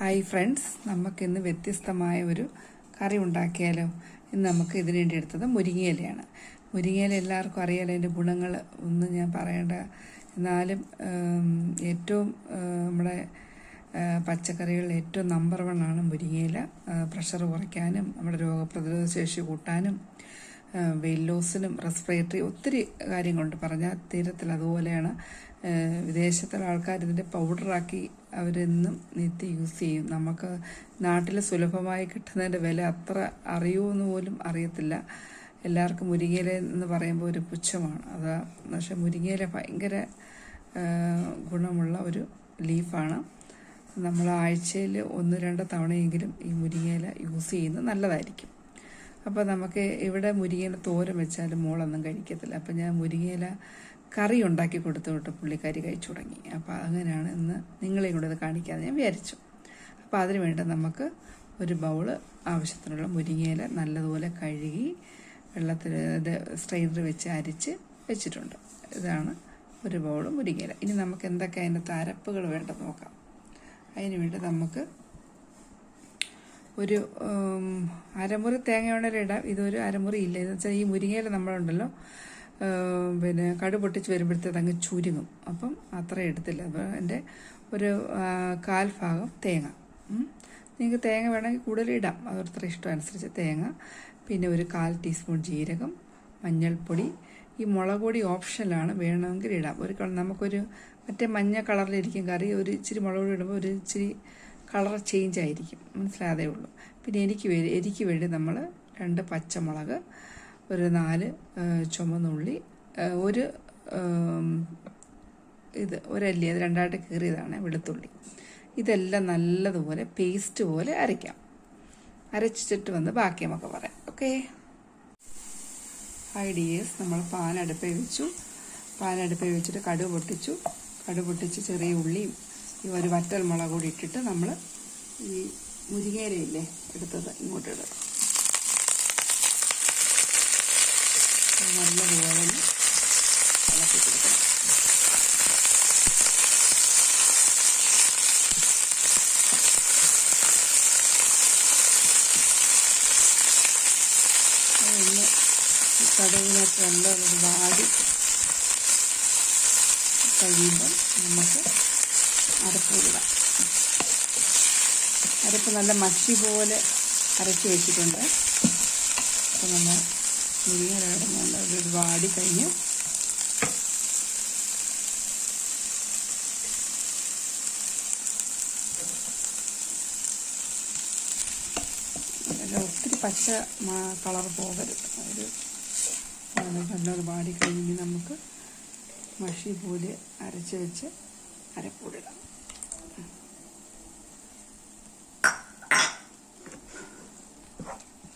Hi friends നമുക്കിന്ന് വ്യത്യസ്തമായ ഒരു കറി ഉണ്ടാക്കിയാലോ? ഇന്ന് നമുക്ക് ഇതിനു വേണ്ടി എടുത്തത് മുരിങ്ങയിലയാണ്. മുരിങ്ങയില എല്ലാവർക്കും അറിയാലോ അതിന്റെ ഗുണങ്ങൾ ഒന്നും ഞാൻ പറയേണ്ട. എന്നാലും ഏറ്റവും നമ്മുടെ പച്ചക്കറികളിൽ ഏറ്റവും നമ്പർ വൺ ആണ് മുരിങ്ങയില. പ്രഷർ കുറയ്ക്കാനും നമ്മുടെ രോഗപ്രതിരോധ ശേഷി കൂട്ടാനും വെയിറ്റ് ലോസിനും റെസ്പിറേറ്ററി ഒത്തിരി കാര്യങ്ങളുണ്ട്. പറഞ്ഞാൽ തീരത്തിൽ അതുപോലെയാണ്. വിദേശത്തുള്ള ആൾക്കാർ ഇതിന്റെ പൗഡറാക്കി അവരെന്നും നിത്യം യൂസ് ചെയ്യും. നമുക്ക് നാട്ടിൽ സുലഭമായി കിട്ടുന്നതിന്റെ വില അത്ര അറിയുമെന്ന് പോലും അറിയത്തില്ല. എല്ലാവർക്കും മുരിങ്ങയില എന്ന് പറയുമ്പോൾ ഒരു പുച്ഛമാണ്. അത് പക്ഷെ മുരിങ്ങയില ഭയങ്കര ഗുണമുള്ള ഒരു ലീഫാണ് നമ്മൾ ആഴ്ചയിൽ ഒന്ന് രണ്ട് തവണയെങ്കിലും ഈ മുരിങ്ങയില യൂസ് ചെയ്യുന്നത് നല്ലതായിരിക്കും. അപ്പോൾ നമുക്ക് ഇവിടെ മുരിങ്ങയില തോരൻ വെച്ചാലും മോളൊന്നും കഴിക്കത്തില്ല. അപ്പോൾ ഞാൻ മുരിങ്ങയില കറി ഉണ്ടാക്കി കൊടുത്തു വിട്ട് പുള്ളിക്കാരി കഴിച്ചു തുടങ്ങി. അപ്പോൾ അങ്ങനെയാണ് ഇന്ന് നിങ്ങളെയും കൂടെ അത് കാണിക്കാതെ ഞാൻ വിചാരിച്ചു. അപ്പോൾ അതിന് വേണ്ടി നമുക്ക് ഒരു ബൗൾ ആവശ്യത്തിനുള്ള മുരിങ്ങയില നല്ലതുപോലെ കഴുകി വെള്ളത്തിൽ ഇത് സ്ട്രെയിനർ വെച്ച് അരിച്ച് വെച്ചിട്ടുണ്ട്. ഇതാണ് ഒരു ബൗൾ മുരിങ്ങയില. ഇനി നമുക്ക് എന്തൊക്കെ അതിന്റെ തരപ്പുകൾ വേണ്ടെന്ന് നോക്കാം. അതിന് വേണ്ടി നമുക്ക് ഒരു അരമുറി തേങ്ങ വേണേലും ഇടാം ഇതൊരു അരമുറി ഇല്ല. എന്ന് വെച്ചാൽ ഈ മുരിങ്ങയില നമ്മളുണ്ടല്ലോ പിന്നെ കടു പൊട്ടിച്ച് വരുമ്പോഴത്തേത് അങ്ങ് ചുരുങ്ങും. അപ്പം അത്ര എടുത്തില്ല. അപ്പോൾ എന്റെ ഒരു കാൽ ഭാഗം തേങ്ങ. നിങ്ങൾക്ക് തേങ്ങ വേണമെങ്കിൽ കൂടുതൽ ഇടാം. അതോർത്ര ഇഷ്ടം അനുസരിച്ച് തേങ്ങ. പിന്നെ ഒരു കാൽ ടീസ്പൂൺ ജീരകം മഞ്ഞൾപ്പൊടി. ഈ മുളക് പൊടി ഓപ്ഷനിലാണ് വേണമെങ്കിൽ ഇടാം. ഒരു നമുക്കൊരു മറ്റേ മഞ്ഞ കളറിലിരിക്കും കറി. ഒരു ഇച്ചിരി മുളക് പൊടി ഇടുമ്പോൾ ഒരു ഇച്ചിരി കളർ ചേഞ്ച് ആയിരിക്കും മനസ്സിലാതേ ഉള്ളൂ. പിന്നെ എനിക്ക് വേണ്ടി എനിക്ക് വേണ്ടി നമ്മൾ രണ്ട് പച്ചമുളക് ഒരു നാല് ചുമന്നുള്ളി ഒരു ഇത് ഒരല്ലി അത് രണ്ടായിട്ട് കീറിയതാണ് വെളുത്തുള്ളി. ഇതെല്ലാം നല്ലതുപോലെ പേസ്റ്റ് പോലെ അരയ്ക്കാം. അരച്ചിട്ട് വന്ന് ബാക്കി നമുക്ക് പറയാം. ഓക്കെ ഫൈവ് ഡിയേഴ്സ് നമ്മൾ പാൻ വെച്ചു. പാൻ വെച്ചിട്ട് കടുക് പൊട്ടിച്ചു. കടുക് പൊട്ടിച്ച് ചെറിയ ഉള്ളിയും ഈ ഒരു വറ്റൽ മുളക് കൂടി ഇട്ടിട്ട് നമ്മൾ ഈ മുരിങ്ങയിലയില്ലേ എടുത്തത് ഇങ്ങോട്ട് ഇടുക. നല്ലതുപോലെ ഒന്ന് ഇളക്കി കൊടുക്കണം കടുകിനകത്ത് നല്ലൊരു വാടി കഴിയുമ്പോൾ നമുക്ക് അരപ്പിടാം അരപ്പ് നല്ല മഷി പോലെ അരച്ച് വെച്ചിട്ടുണ്ട്. അപ്പം നമ്മൾ മുരിങ്ങ ഒരു വാടി കഴിഞ്ഞു. ഒത്തിരി പച്ച കളർ പോകരുത്. ഒരു അത് നല്ലൊരു വാടി കഴിഞ്ഞ് നമുക്ക് മഷി പോലെ അരച്ച് വെച്ച് അരപ്പൂടിടാം.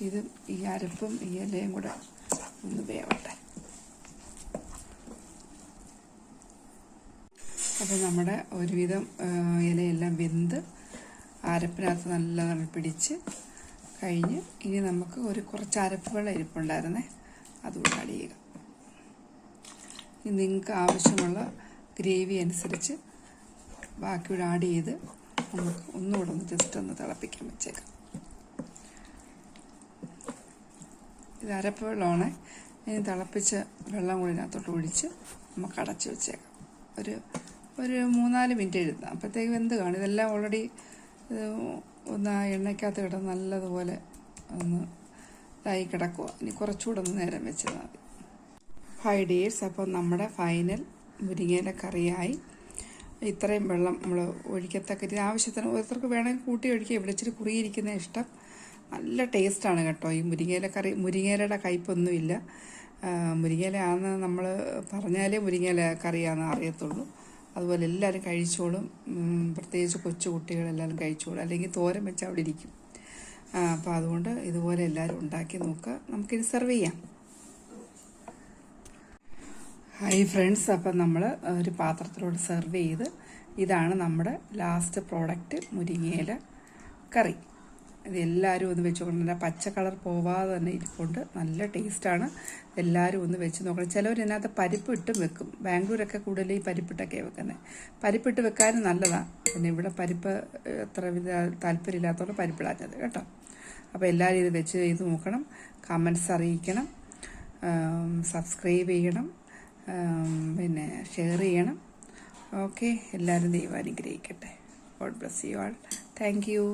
ഇത് ഈ അരപ്പും ഈ ഇലയും കൂടെ ഒന്ന് വേവട്ടെ. അപ്പോൾ നമ്മുടെ ഒരുവിധം ഇലയെല്ലാം വെന്ത് അരപ്പിനകത്ത് നല്ലതാണ് പിടിച്ച് കഴിഞ്ഞ് ഇനി നമുക്ക് ഒരു കുറച്ച് അരപ്പ് വെള്ളം ഇരിപ്പുണ്ടായിരുന്നേ അതുകൂടെ ആഡ് ചെയ്യുക. നിങ്ങൾക്ക് ആവശ്യമുള്ള ഗ്രേവി അനുസരിച്ച് ബാക്കിയുടെ ആഡ് ചെയ്ത് നമുക്ക് ഒന്നുകൂടെ ഒന്ന് ജസ്റ്റ് ഒന്ന് തിളപ്പിക്കാൻ വെച്ചേക്കാം. ഇത് അരപ്പ് വെള്ളമാണ് ഇനി തിളപ്പിച്ച വെള്ളം കൂടി ഇതിനകത്തോട്ട് ഒഴിച്ച് നമുക്ക് അടച്ചു വെച്ചേക്കാം. ഒരു ഒരു മൂന്നാൽ മിനിറ്റ് എഴുതാം. അപ്പോഴത്തേക്ക് വെന്ത് കാണും. ഇതെല്ലാം ഓൾറെഡി ഒന്ന് ആ എണ്ണയ്ക്കകത്ത് കിടന്ന് നല്ലതുപോലെ ഒന്ന് ഇതായി കിടക്കുക ഇനി കുറച്ചുകൂടെ ഒന്ന് നേരം വെച്ചാൽ മതി. ഫൈവ് ഡേയ്സ് അപ്പോൾ നമ്മുടെ ഫൈനൽ മുരിങ്ങയില കറിയായി. ഇത്രയും വെള്ളം നമ്മൾ ഒഴിക്കത്തക്ക രീതി ആവശ്യത്തിന് ഓരോരുത്തർക്ക് വേണമെങ്കിൽ കൂട്ടി ഒഴിക്കുക ഇവിടെ ഇച്ചിരി കുറിയിരിക്കുന്ന ഇഷ്ടം. നല്ല ടേസ്റ്റാണ് കേട്ടോ. ഈ മുരിങ്ങയില കറി മുരിങ്ങയിലയുടെ കയ്പൊന്നുമില്ല. മുരിങ്ങയിലയാണെന്ന് നമ്മൾ പറഞ്ഞാലേ മുരിങ്ങയില കറിയാണെന്ന് അറിയത്തുള്ളൂ. അതുപോലെ എല്ലാവരും കഴിച്ചോളും. പ്രത്യേകിച്ച് കൊച്ചു കുട്ടികളെല്ലാവരും കഴിച്ചോളും. അല്ലെങ്കിൽ തോരൻ വെച്ച് അവിടെ ഇരിക്കും. അപ്പോൾ അതുകൊണ്ട് ഇതുപോലെ എല്ലാവരും ഉണ്ടാക്കി നോക്കുക. നമുക്കിനി സെർവ് ചെയ്യാം. ഹായ് ഫ്രണ്ട്സ് അപ്പം നമ്മൾ ഒരു പാത്രത്തിലോട്ട് സെർവ് ചെയ്ത് ഇതാണ് നമ്മുടെ ലാസ്റ്റ് പ്രോഡക്റ്റ് മുരിങ്ങയില കറി. ഇത് എല്ലാവരും ഒന്ന് വെച്ച് നോക്കണം. പച്ച കളർ പോവാതെ തന്നെ ഇരിപ്പുണ്ട്. നല്ല ടേസ്റ്റാണ്. എല്ലാവരും ഒന്ന് വെച്ച് നോക്കണം. ചിലവർ ഇതിനകത്ത് പരിപ്പ് ഇട്ടും വെക്കും. ബാംഗ്ലൂരൊക്കെ കൂടുതൽ ഈ പരിപ്പിട്ടൊക്കെ വെക്കുന്നത് പരിപ്പിട്ട് വെക്കാനും നല്ലതാണ് പിന്നെ ഇവിടെ പരിപ്പ് അത്ര താല്പര്യമില്ലാത്തതുകൊണ്ട് പരിപ്പിടാഞ്ഞത് കേട്ടോ. അപ്പോൾ എല്ലാവരും ഇത് വെച്ച് ചെയ്ത് നോക്കണം. കമൻസ് അറിയിക്കണം. സബ്സ്ക്രൈബ് ചെയ്യണം. പിന്നെ ഷെയർ ചെയ്യണം. ഓക്കെ. എല്ലാവരും ദൈവം അനുഗ്രഹിക്കട്ടെ. God bless you all. Thank you.